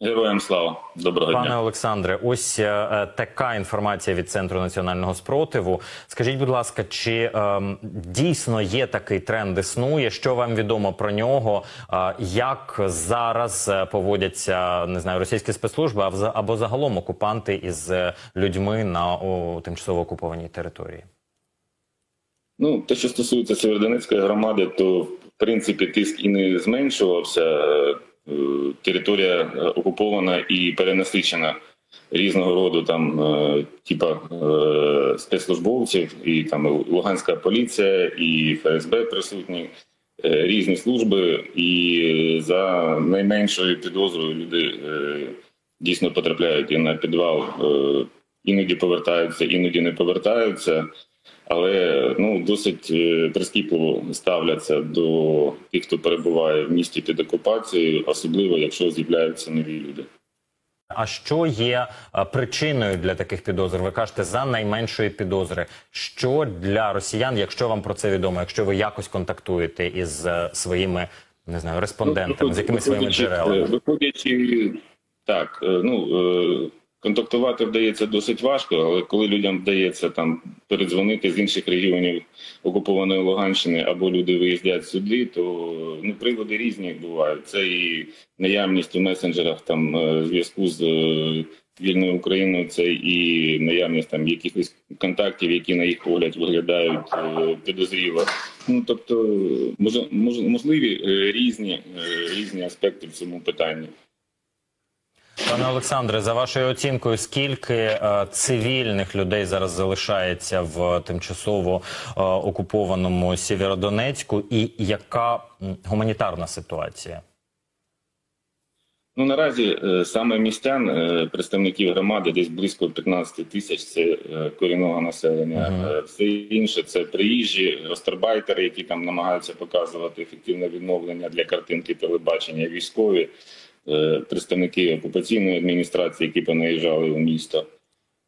Героям слава доброго Пане дня. Олександре, ось е, така інформація від центру національного спротиву. Скажіть, будь ласка, чи е, дійсно є такий тренд існує? Що вам відомо про нього? Е, як зараз е, поводяться не знаю російські спецслужби або загалом окупанти із е, людьми на о, тимчасово окупованій території? Ну те, що стосується Сєвєродонецької громади, то в принципі тиск і не зменшувався. Е, Територія е, окупована і перенасичена різного роду там, е, типа спецслужбовців, і там Луганська поліція, і ФСБ присутні, різні служби, і за найменшою підозрою люди дійсно потрапляють і на підвал, іноді повертаються, іноді не повертаються. Але ну досить е, прискіпливо ставляться до тих, хто перебуває в місті під окупацією, особливо якщо з'являються нові люди. А що є е, причиною для таких підозр? Ви кажете за найменшої підозри. Що для росіян, якщо вам про це відомо, якщо ви якось контактуєте із е, своїми не знаю респондентами, з якими своїми джерелами? Виходячи так, ну контактувати вдається досить важко, але коли людям вдається там передзвонити з інших регіонів окупованої Луганщини або люди виїздять сюди, то ну приводи різні бувають. Це і наявність у месенджерах там е, зв'язку з е, вільною Україною, це і наявність там якихось контактів, які на їх погляд виглядають е, підозріло. Ну тобто, мож, мож, можливі різні, різні аспекти в цьому питанні. Пане Олександре, за вашою оцінкою, скільки е, цивільних людей зараз залишається в тимчасово е, окупованому Сєвєродонецьку, і яка гуманітарна ситуація? Ну наразі е, саме містян, е, представників громади, десь близько 15 тисяч це е, корінного населення. Е, Все інше це приїжджі, гастарбайтери, які там намагаються показувати ефективне відновлення для картинки телебачення, військові, представники окупаційної адміністрації, які понаїжджали у місто.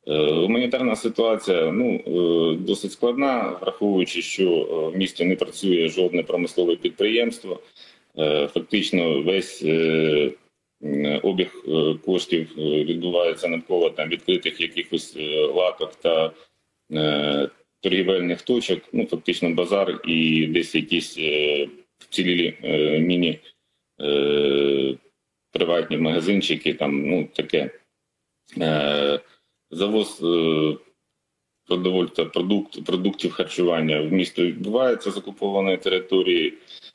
Е, Гуманітарна ситуація ну е, досить складна, враховуючи, що е, в місті не працює жодне промислове підприємство. Е, Фактично, весь е, обіг е, коштів е, відбувається навколо там відкритих якихось е, латок та е, торгівельних точок. Ну фактично базар і десь якісь е, вцілілі е, міні е, приватні магазинчики. Там ну таке. Е, завоз е, продукт, продуктів харчування в місто відбувається з окупованої території,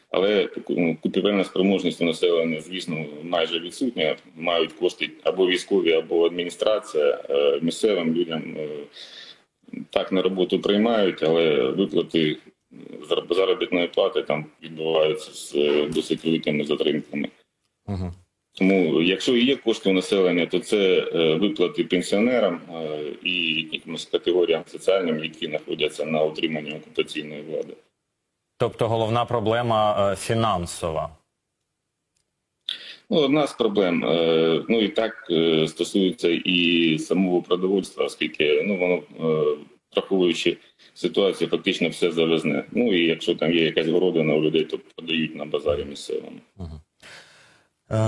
але ну, купівельна спроможність у населення, звісно, майже відсутня. Мають кошти або військові, або адміністрація. Е, Місцевим людям е, так на роботу приймають, але виплати заробітної плати там відбуваються з е, досить великими затримками. Угу. Тому, якщо і є кошти у населення, то це е, виплати пенсіонерам е, і якимось категоріям соціальним, які знаходяться на утриманні окупаційної влади. Тобто головна проблема е, фінансова. Ну, одна з проблем. Ну і так стосується і самого продовольства, оскільки ну воно враховуючи ситуацію, фактично все завезне. Ну і якщо там є якась городина у людей, то продають на базарі місцевому. Е,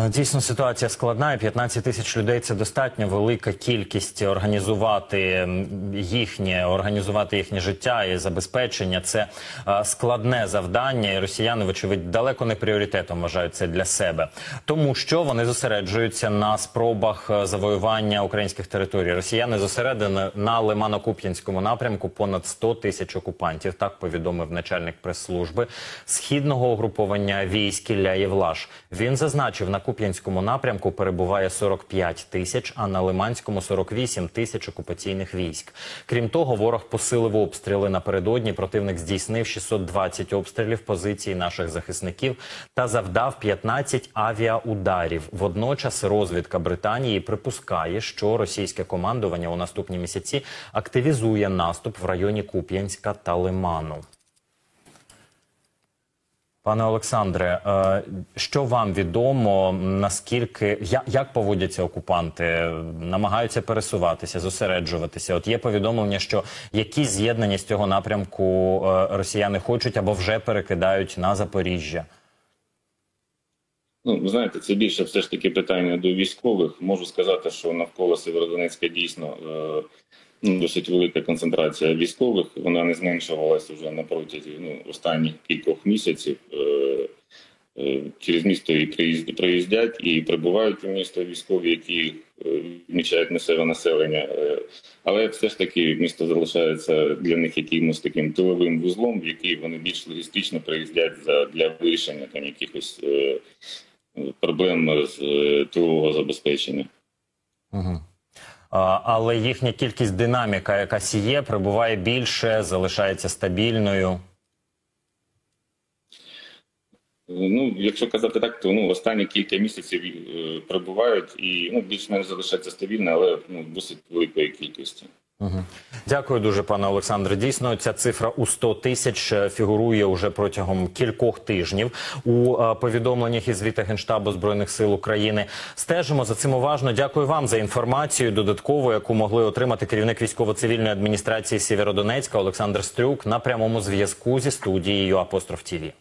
Дійсно, ситуація складна. і 15 тисяч людей це достатньо велика кількість організувати їхнє, організувати їхнє життя і забезпечення. Це е, складне завдання, і росіяни, вочевидь, далеко не пріоритетом вважають це для себе, тому що вони зосереджуються на спробах е, завоювання українських територій. Росіяни зосередені на Лимано-Куп'янському напрямку понад 100 тисяч окупантів. Так повідомив начальник прес-служби східного угруповання військ Ілля Євлаш. Він зазначив, на Куп'янському напрямку перебуває 45 тисяч, а на Лиманському 48 тисяч окупаційних військ. Крім того, ворог посилив обстріли напередодні. Противник здійснив 620 обстрілів позицій наших захисників та завдав 15 авіаударів. Водночас розвідка Британії припускає, що російське командування у наступні місяці активізує наступ в районі Куп'янська та Лиману. Пане Олександре, е, що вам відомо, наскільки як поводяться окупанти? Намагаються пересуватися, зосереджуватися? От є повідомлення, що якісь з'єднання з цього напрямку е, росіяни хочуть або вже перекидають на Запоріжжя. Ну, знаєте, це більше все ж таки питання до військових. Можу сказати, що навколо Северодонецька дійсно е, досить велика концентрація військових. Вона не зменшувалася вже на протязі ну, останніх кількох місяців. Е, е, через місто і приїздять і прибувають у місто військові, які е, відмічають місцеве населення. Але все ж таки місто залишається для них якимось таким тиловим вузлом, в який вони більш логістично приїздять за для вирішення там якихось проблем з тилового забезпечення. Угу. Але їхня кількість динаміка, яка сіє, прибуває більше, залишається стабільною. Ну, якщо казати так, то ну останні кілька місяців е, прибувають і ну більш-менш залишається стабільно, але ну досить великої кількості. Дякую дуже, пане Олександре. Дійсно, ця цифра у 100 тисяч е, фігурує уже протягом кількох тижнів у е, повідомленнях і звітах Генштабу збройних сил України. Стежимо за цим уважно. Дякую вам за інформацію додаткову, яку могли отримати керівник військово-цивільної адміністрації Сєвєродонецька Олександр Стрюк на прямому зв'язку зі студією Апостроф ТІВІ.